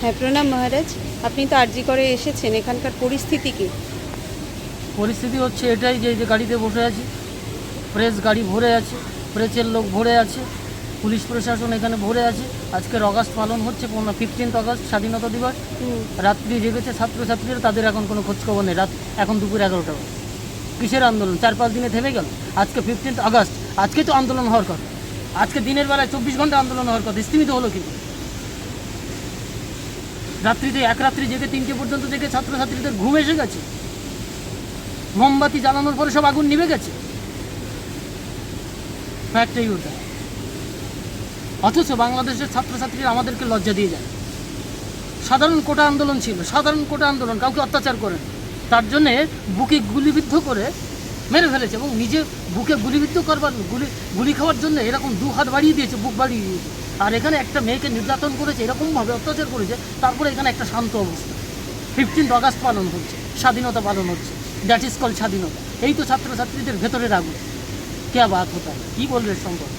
হ্যাঁ প্রণাম মহারাজ। আপনি তো আরজি করে এসেছেন এখানকার পরিস্থিতি কি? পরিস্থিতি হচ্ছে এটাই যে যে গাড়িতে বসে আছি প্রেস গাড়ি ভরে আছে প্রেসের লোক ভরে আছে পুলিশ প্রশাসন এখানে ভরে আছে। আজকের অগাস্ট পালন হচ্ছে ফিফটিন্থ অগাস্ট স্বাধীনতা দিবস। রাত্রি জেগেছে ছাত্রছাত্রীরা তাদের এখন কোনো খোঁজখবর নেই। রাত এখন দুপুর এগারোটা। কিসের আন্দোলন? চার পাঁচ দিনে থেমে গেল। আজকে ফিফটিন্থ আগস্ট আজকে তো আন্দোলন হওয়ার কথা। আজকে দিনের বেলায় চব্বিশ ঘণ্টা আন্দোলন হওয়ার কথা। স্থিমিত হলো কিন্তু রাত্রিতে, এক রাত্রি জেগে তিনটে পর্যন্ত জেগে ছাত্রছাত্রীদের ঘুম এসে গেছে। মোমবাতি জ্বালানোর পরে সব আগুন নিভে গেছে। ফ্যাক্টরি ওটা অথচ বাংলাদেশের ছাত্রছাত্রীরা আমাদেরকে লজ্জা দিয়ে যায়। সাধারণ কোটা আন্দোলন ছিল, সাধারণ কোটা আন্দোলন, কাউকে অত্যাচার করেন তার জন্যে বুকে গুলিবিদ্ধ করে মেরে ফেলেছে এবং নিজে বুকে গুলিবিদ্ধ করবার, গুলি গুলি খাওয়ার জন্য এরকম দু হাত বাড়িয়ে দিয়েছে, বুক বাড়িয়ে দিয়েছে। আর এখানে একটা মেয়েকে নির্যাতন করেছে এরকমভাবে অত্যাচার করেছে তারপরে এখানে একটা শান্ত অবস্থা। ফিফটিন্থ অগাস্ট পালন হচ্ছে স্বাধীনতা পালন হচ্ছে দ্যাট ইজ কল স্বাধীনতা। এই তো ছাত্রছাত্রীদের ভেতরে আগুন। কে বাত হতা কি বলবে সম্ভব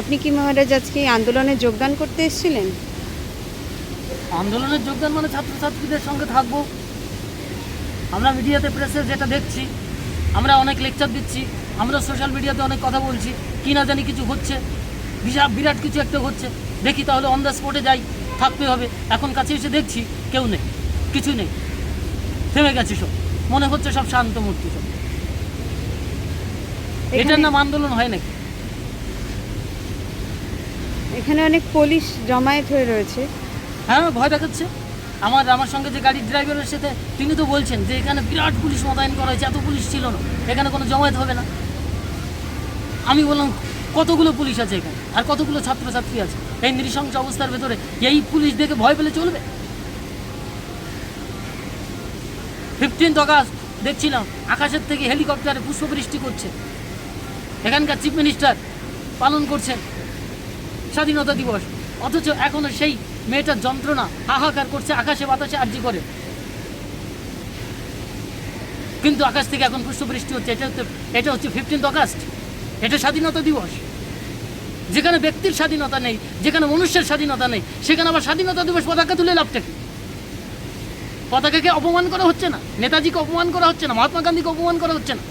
আপনি কি মহারাজ আজকে আন্দোলনে যোগদান করতে এসেছিলেন? আন্দোলনের যোগদান মানে ছাত্রছাত্রীদের সঙ্গে থাকব। আমরা মিডিয়াতে প্রেসে যেটা দেখছি আমরা অনেক লেকচার দিচ্ছি আমরা সোশ্যাল মিডিয়াতে অনেক কথা বলছি কি না জানি কিছু হচ্ছে বিশাল বিরাট কিছু একটা হচ্ছে দেখি তাহলে অন দ্য স্পটে যাই থাকতে হবে এখন কাছে এসে দেখছি কেউ নেই কিছু নেই থেমে গেছে সব মনে হচ্ছে সব শান্ত মূর্তি সব। এটার নাম আন্দোলন হয় নাকি? এখানে অনেক পুলিশ জমায়েত হয়ে রয়েছে। হ্যাঁ ভয় দেখাচ্ছে। আমার আমার সঙ্গে যে গাড়ির ড্রাইভারের সাথে, তিনি তো বলছেন যে এখানে বিরাট পুলিশ মোতায়েন করা হয়েছে, এত পুলিশ ছিল না। এখানে কোনো জমায়েত হবে না। আমি বললাম, কতগুলো পুলিশ আছে এখানে? আর কতগুলো ছাত্রছাত্রী আছে? এই নৃশংস অবস্থার ভেতরে এই পুলিশ দেখে ভয় পেলে চলবে? ফিফটিন্থ অগাস্ট দেখছিলাম, আকাশের থেকে হেলিকপ্টারে পুষ্পবৃষ্টি করছে। এখানকার চিফ মিনিস্টার পালন করছেন স্বাধীনতা দিবস। অথচ এখনও সেই মেয়েটার যন্ত্রণা, হাহাকার করছে, আকাশে বাতাসে আর্জি করে। কিন্তু আকাশ থেকে এখন পুষ্পবৃষ্টি হচ্ছে, এটা হচ্ছে এটা হচ্ছে ফিফটিন্থ অগাস্ট এটা স্বাধীনতা দিবস। যেখানে ব্যক্তির স্বাধীনতা নেই, যেখানে মনুষ্যের স্বাধীনতা নেই, সেখানে আবার স্বাধীনতা দিবস পতাকা তুলে লাভটা কি? পতাকাকে অপমান করা হচ্ছে না, নেতাজিকে অপমান করা হচ্ছে না, মহাত্মা গান্ধীকে অপমান করা হচ্ছে না।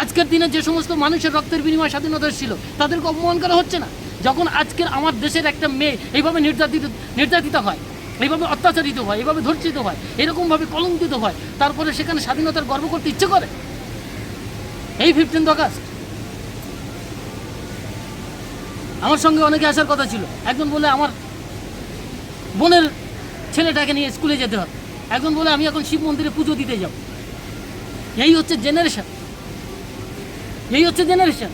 আজকের দিনে যে সমস্ত মানুষের রক্তের বিনিময় স্বাধীনতা ছিল তাদেরকে অপমান করা হচ্ছে না। যখন আজকের আমার দেশের একটা মেয়ে এইভাবে নির্যাতিত নির্যাতিত হয়, এইভাবে অত্যাচারিত হয়, এইভাবে ধর্ষিত হয়, এরকমভাবে কলঙ্কিত হয়, তারপরে সেখানে স্বাধীনতার গর্ব করতে ইচ্ছে করে? এই ফিফটিন্থ আগস্ট আমার সঙ্গে অনেকে আসার কথা ছিল। একজন বলে আমার বোনের ছেলেটাকে নিয়ে স্কুলে যেতে হবে। একজন বলে আমি এখন শিব মন্দিরে পুজো দিতে যাব। এই হচ্ছে জেনারেশন এই হচ্ছে জেনারেশন